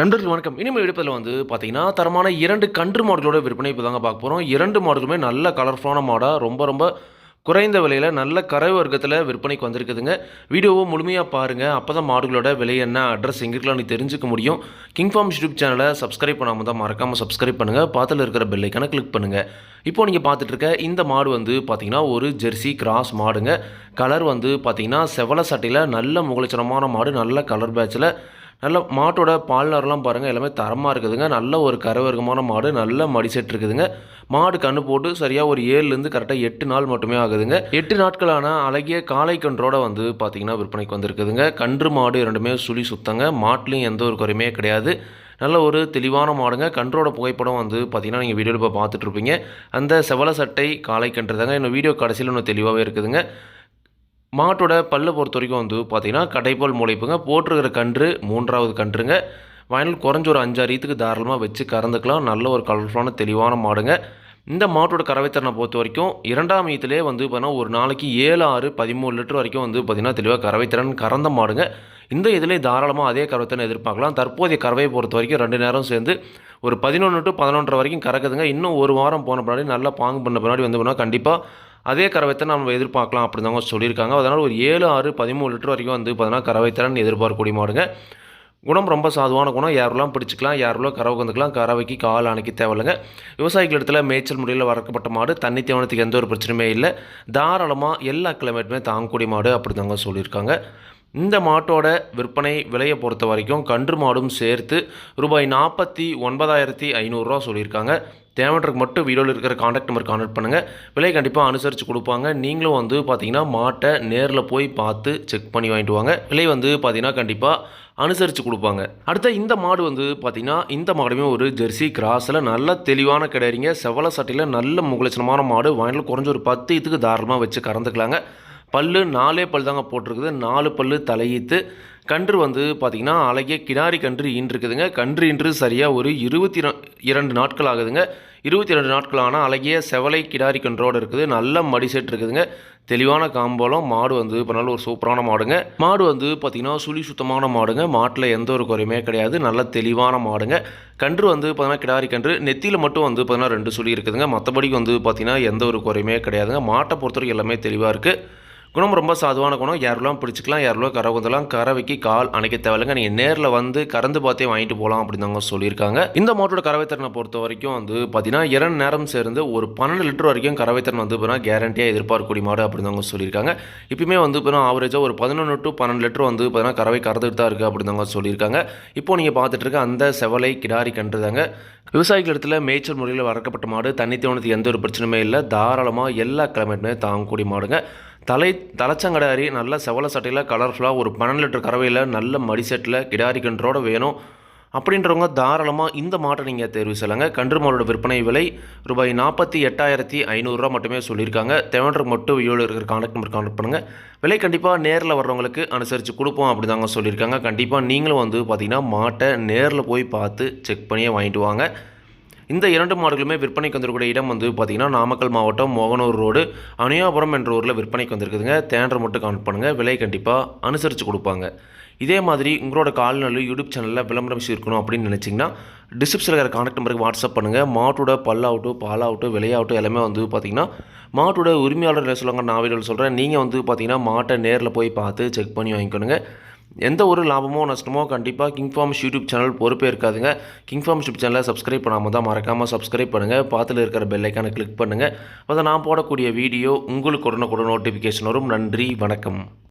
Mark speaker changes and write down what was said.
Speaker 1: நண்பர்கள் வணக்கம். இனிமேல் எடுப்பதில் வந்து பார்த்தீங்கன்னா தரமான இரண்டு கன்று மாடுகளோட விற்பனை இப்போ தாங்க பார்க்க போகிறோம் இரண்டு மாடுகளுமே நல்ல கலர்ஃபுல்லான மாடாக ரொம்ப ரொம்ப குறைந்த விலையில் நல்ல கரை வர்க்கத்தில் விற்பனைக்கு வந்திருக்குதுங்க. வீடியோவை முழுமையாக பாருங்கள் அப்போ தான் மாடுகளோட விலை என்ன அட்ரஸ் எங்கிருக்கலாம் நீ தெரிஞ்சுக்க முடியும். கிங் ஃபார்ம் யூடியூப் சேனலை சப்ஸ்கிரைப் பண்ணாமல் தான் மறக்காமல் சப்ஸ்கிரைப் பண்ணுங்கள் பாத்தில் இருக்கிற பெல்லைக்கான கிளிக் பண்ணுங்கள் இப்போ நீங்கள் பார்த்துட்டு இருக்க இந்த மாடு வந்து பார்த்தீங்கன்னா ஒரு ஜெர்சி கிராஸ் மாடுங்க. கலர் வந்து பார்த்தீங்கன்னா செவல சட்டையில் நல்ல முகலட்சணமான மாடு நல்ல கலர் பேட்சில் நல்ல மாட்டோட பால்நரெலாம் பாருங்கள் எல்லாமே தரமாக இருக்குதுங்க. நல்ல ஒரு கரவர்க்கமான மாடு நல்ல மடி செட் இருக்குதுங்க. மாடு கண்ணு போட்டு சரியாக ஒரு ஏழுலேருந்து கரெக்டாக எட்டு நாள் மட்டுமே ஆகுதுங்க. எட்டு நாட்களான அழகிய காளை கன்றோட வந்து பார்த்திங்கன்னா விற்பனைக்கு வந்திருக்குதுங்க. கன்று மாடு இரண்டுமே சுழி சுத்தங்க. மாட்லேயும் எந்த ஒரு குறையுமே கிடையாது. நல்ல ஒரு தெளிவான மாடுங்க. கன்றோட புகைப்படம் வந்து பார்த்திங்கன்னா நீங்கள் வீடியோவில் இப்போ பார்த்துட்ருப்பீங்க அந்த செவல சட்டை காளை கன்று தாங்க இன்னும் வீடியோ கடைசியில் இன்னும் தெளிவாகவே இருக்குதுங்க. மாட்டோட பல்லை பொறுத்த வரைக்கும் வந்து பார்த்திங்கன்னா கடைப்பால் முளைப்புங்க. போட்டிருக்கிற கன்று மூன்றாவது கன்றுங்க. வயலில் குறைஞ்ச ஒரு அஞ்சாறு ஈத்துக்கு தாராளமாக வச்சு கறந்துக்கலாம். நல்ல ஒரு கலர்ஃபுல்லான தெளிவான மாடுங்க. இந்த மாட்டோட கறவைத்திறனை பொறுத்த வரைக்கும் இரண்டாம் ஈத்துலேயே வந்து பார்த்தீங்கன்னா ஒரு நாளைக்கு ஏழு ஆறு பதிமூணு லிட்டர் வரைக்கும் வந்து பார்த்திங்கன்னா தெளிவாக கறவைத்திறன் கறந்த மாடுங்க. இந்த இதிலே தாராளமாக அதே கறவைத்திறன் எதிர்பார்க்கலாம். தற்போதைய கறவையை பொறுத்த வரைக்கும் ரெண்டு நேரம் சேர்ந்து ஒரு பதினொன்று டு பதினொன்றரை வரைக்கும் கறக்குதுங்க. இன்னும் ஒரு வாரம் போன பின்னாடி நல்லா பாங்கு பண்ண பின்னாடி வந்து பண்ணால் கண்டிப்பாக அதே கறவைத்திறன் நம்ம எதிர்பார்க்கலாம் அப்படிதாங்க சொல்லியிருக்காங்க. அதனால் ஒரு ஏழு ஆறு பதிமூணு லிட்டர் வரைக்கும் வந்து பார்த்தீங்கன்னா கறவைத்திறன் எதிர்பார்க்கக்கூடிய மாடுங்க. குணம் ரொம்ப சாதுவான குணம். யாரெல்லாம் பிடிச்சிக்கலாம் யாரெல்லாம் கறவை வந்துக்கலாம் கறவைக்கு கால் அணைக்க தேவையில்லைங்க. விவசாயிகள் இடத்துல மேய்ச்சல் முறையில் வளர்க்கப்பட்ட மாடு தண்ணி தேவனத்துக்கு எந்த ஒரு பிரச்சனையுமே இல்லை. தாராளமாக எல்லா கிளைமேட்டுமே தாங்கக்கூடிய மாடு அப்படி தாங்க சொல்லியிருக்காங்க. இந்த மாட்டோட விற்பனை விலையை பொறுத்த வரைக்கும் கன்று மாடும் சேர்த்து ரூபாய் நாற்பத்தி ஒன்பதாயிரத்தி ஐநூறுரூவா சொல்லியிருக்காங்க. தேவைன்றதுக்கு மட்டும் வீடியோவில் இருக்கிற காண்டாக்ட் நம்பர் கான்டாக்ட் பண்ணுங்கள் விலை கண்டிப்பாக அனுசரித்து கொடுப்பாங்க. நீங்களும் வந்து பார்த்தீங்கன்னா மாட்டை நேரில் போய் பார்த்து செக் பண்ணி வாங்கிட்டு வாங்க. விலை வந்து பார்த்தீங்கன்னா கண்டிப்பாக அனுசரித்து கொடுப்பாங்க. அடுத்த இந்த மாடு வந்து பார்த்திங்கன்னா இந்த மாடுமே ஒரு ஜெர்சி கிராஸில் நல்ல தெளிவான கிடையாதுங்க செவல சட்டையில் நல்ல முகலட்சணமான மாடு. வாங்கிட்டு குறைஞ்ச ஒரு பத்து இதுக்கு தாராளமாக வச்சு கறந்துக்கலாங்க. பல்லு நாலே பல் தாங்க போட்டிருக்குது. நாலு பல்லு தலையீத்து. கன்று வந்து பார்த்திங்கன்னா அழகிய கிடாரி கன்று ஈன்றிருக்குதுங்க. கன்று இன்று சரியாக ஒரு இருபத்தி இரண்டு நாட்கள் ஆகுதுங்க. இருபத்தி ரெண்டு நாட்களான அழகிய செவலை கிடாரி கன்றோடு இருக்குது. நல்ல மடிசெட் இருக்குதுங்க. தெளிவான காம்போலம் மாடு வந்து இப்போ நல்ல ஒரு சூப்பரான மாடுங்க. மாடு வந்து பார்த்திங்கன்னா சுழி சுத்தமான மாடுங்க. மாட்டில் எந்த ஒரு குறையுமே கிடையாது. நல்ல தெளிவான மாடுங்க. கன்று வந்து பார்த்தீங்கன்னா கிடாரி கன்று. நெத்தியில் மட்டும் வந்து பார்த்தீங்கன்னா ரெண்டு சுழி இருக்குதுங்க. மற்றபடிக்கு வந்து பார்த்திங்கன்னா எந்த ஒரு குறையுமே கிடையாதுங்க. மாட்டை பொறுத்தவரைக்கும் எல்லாமே தெளிவாக இருக்குது குணம் ரொம்ப சாதுவான குணம். யாரெல்லாம் பிடிச்சிக்கலாம் யாரெல்லாம் கரை குந்தலாம் கறவைக்கு கால் அணைக்க தேவையில்லைங்க. நீங்கள் நேரில் வந்து கறந்து பார்த்தே வாங்கிட்டு போகலாம் அப்படின்னு தாங்க சொல்லியிருக்காங்க. இந்த மாட்டோட திறனை பொறுத்த வரைக்கும் வந்து பார்த்தீங்கன்னா இரண்டு நேரம் சேர்ந்து ஒரு பன்னெண்டு லிட்டர் வரைக்கும் கறவைத்திறன் வந்து பார்த்தீங்கன்னா கேரண்டியாக எதிர்பார்க்கக்கூடிய மாடு அப்படின்னு தாங்க சொல்லியிருக்காங்க. இப்பயுமே வந்து இப்போ ஆவரேஜாக ஒரு பதினொன்று டு பன்னெண்டு லிட்டர் வந்து பார்த்தீங்கன்னா கறவை கறந்துட்டு தான் இருக்குது அப்படின்னு தாங்க சொல்லியிருக்காங்க. இப்போ நீங்கள் பார்த்துட்டு இருக்க அந்த செவலை கிடாரி கன்றுதாங்க. விவசாயிகள் இடத்துல மேய்ச்சல் முறையில் வளர்க்கப்பட்ட மாடு தண்ணி தோணத்துக்கு எந்த ஒரு பிரச்சனையுமே இல்லை. தாராளமாக எல்லா கிளைமேட்டுமே தாங்கக்கூடிய மாடுங்க. தலை தலைச்சங்கடாரி நல்ல செவல சட்டையில் கலர்ஃபுல்லாக ஒரு பன்னெண்டு லிட்டர் கறவையில் நல்ல மடி செட்டில் கிடாரி கன்றோட வேணும். அப்படின்றவங்க தாராளமாக இந்த மாட்டை நீங்கள் தேர்வு செய்யலாங்க. கன்று மாடோட விற்பனை விலை ரூபாய் நாற்பத்தி எட்டாயிரத்தி ஐநூறுரூவா மட்டுமே சொல்லியிருக்காங்க. தேவன்ற மட்டும் வீடியோவில் இருக்கிற கான்டாக்ட் நம்பர் கான்டாக்ட் பண்ணுங்கள் விலை கண்டிப்பாக நேரில் வர்றவங்களுக்கு அனுசரித்து கொடுப்போம் அப்படி தாங்க சொல்லியிருக்காங்க. கண்டிப்பாக நீங்களும் வந்து பார்த்திங்கன்னா மாட்டை நேரில் போய் பார்த்து செக் பண்ணியே வாங்கிட்டு வாங்க. இந்த இரண்டு மாடுகளுமே விற்பனைக்கு வந்திருக்கக்கூடிய இடம் வந்து பார்த்திங்கன்னா நாமக்கல் மாவட்டம் மோகனூர் ரோடு. அனியாபுரம் என்ற ஊரில் விற்பனைக்கு வந்திருக்குதுங்க. தேன்ற மட்டும் கவுண்ட் பண்ணுங்கள் விலை கண்டிப்பாக அனுசரித்து கொடுப்பாங்க. இதே மாதிரி உங்களோட கால்நடை யூடியூப் சேனலில் விளம்பரம் இருக்கணும் அப்படின்னு நினச்சிங்கன்னா டிஸ்கிரிப்ஷனில் இருக்கிற கான்டாக்ட் நம்பருக்கு வாட்ஸ்அப் பண்ணுங்கள் மாட்டோட பல்லாகட்டும் பாலாகட்டும் விலையாகட்டும் எல்லாமே வந்து பார்த்திங்கன்னா மாட்டோட உரிமையாளர் சொல்லுவாங்க நான் வீடியோவில் சொல்கிறேன் நீங்கள் வந்து பார்த்திங்கன்னா மாட்டை நேரில் போய் பார்த்து செக் பண்ணி வாங்கிக்கணுங்க. எந்த ஒரு லாபமோ நஷ்டமோ கண்டிப்பாக கிங் ஃபார்ம்ஸ் யூடியூப் சேனல் பொறுப்பே இருக்காதுங்க கிங் ஃபார்ம்ஸ் யூடியூப் சேனலை சப்ஸ்கிரைப் பண்ணாமல் தான் மறக்காமல் சப்ஸ்கிரைப் பண்ணுங்கள் பார்த்துல இருக்கிற பெல்லைக்கான கிளிக் பண்ணுங்கள் அதை நான் போடக்கூடிய வீடியோ உங்களுக்கு உடனுக்குடன் நோட்டிஃபிகேஷன் வரும். நன்றி வணக்கம்.